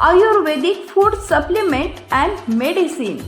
Ayurvedic food supplement and medicine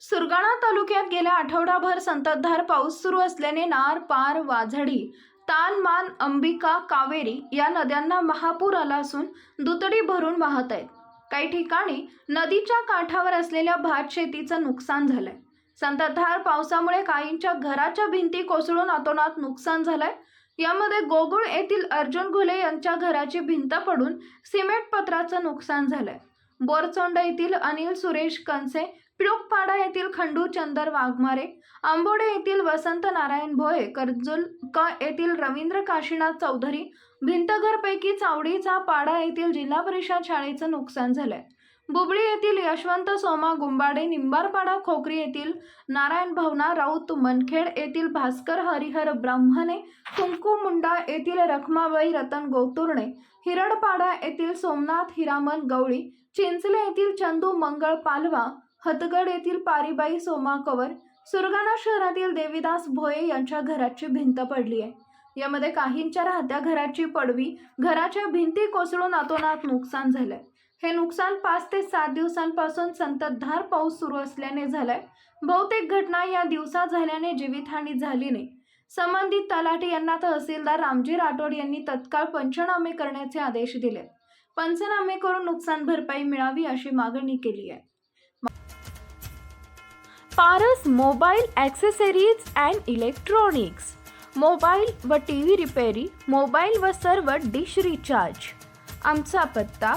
Surgana तालुक्यात गेल्या आठवडाभर संततधार पाऊस सुरू असल्याने नार पार वाझडी तान मान अंबिका कावेरी या नद्यांना महापूर आला असून दुतडी भरून वाहत आहेत. काही ठिकाणी नदीच्या काठावर असलेल्या भात शेतीचं नुकसान झालंय. संततधार पावसामुळे काहींच्या घराच्या भिंती कोसळून अतोनात नुकसान झालंय. यामध्ये गोगुळ येथील अर्जुन घुले यांच्या घराची भिंत पडून सिमेंट पत्राचं नुकसान झालंय. बोरचोंड येथील अनिल सुरेश कंसे पिळुकपाडा येथील खंडू चंदर वाघमारे आंबोडे येथील वसंत नारायण भोये कर्जुल क येथील रवींद्र काशीनाथ चौधरी भिंतघरपैकी चावडीचा पाडा येथील जिल्हा परिषद शाळेचं नुकसान झालंय. बुबळी येथील यशवंत सोमा गुंबाडे निंबारपाडा खोकरी येथील नारायण भवना राऊत मनखेड येथील भास्कर हरिहर ब्राह्मणे कुंकू मुंडा येथील रखमाबाई रतन गोतुर्णे हिरडपाडा येथील सोमनाथ हिरामन गवळी चिंचले येथील चंदू मंगळ पालवा हतगड येथील पारीबाई सोमा कवर सुरगाणा शहरातील देवीदास भोये यांच्या घराची भिंत पडली आहे. यामध्ये काहींच्या राहत्या घराची पडवी घराच्या भिंती कोसळून अतोनात नुकसान झालंय. हे नुकसान पाच ते सात दिवसांपासून संततधार पाऊस सुरू असल्याने झालाय. बहुतेक घटना या दिवसात झाल्याने जीवितहानी झाली नाही. संबंधित तलाठी यांना तहसीलदार रामजी राठोड यांनी तत्काळ पंचनामे करण्याचे आदेश दिले. पंचनामे करून नुकसान भरपाई मिळावी अशी मागणी केली आहे. Paras mobile accessories and electronics. Mobile व टी व्ही रिपेरी मोबाईल व सर्व डिश रिचार्ज. आमचा पत्ता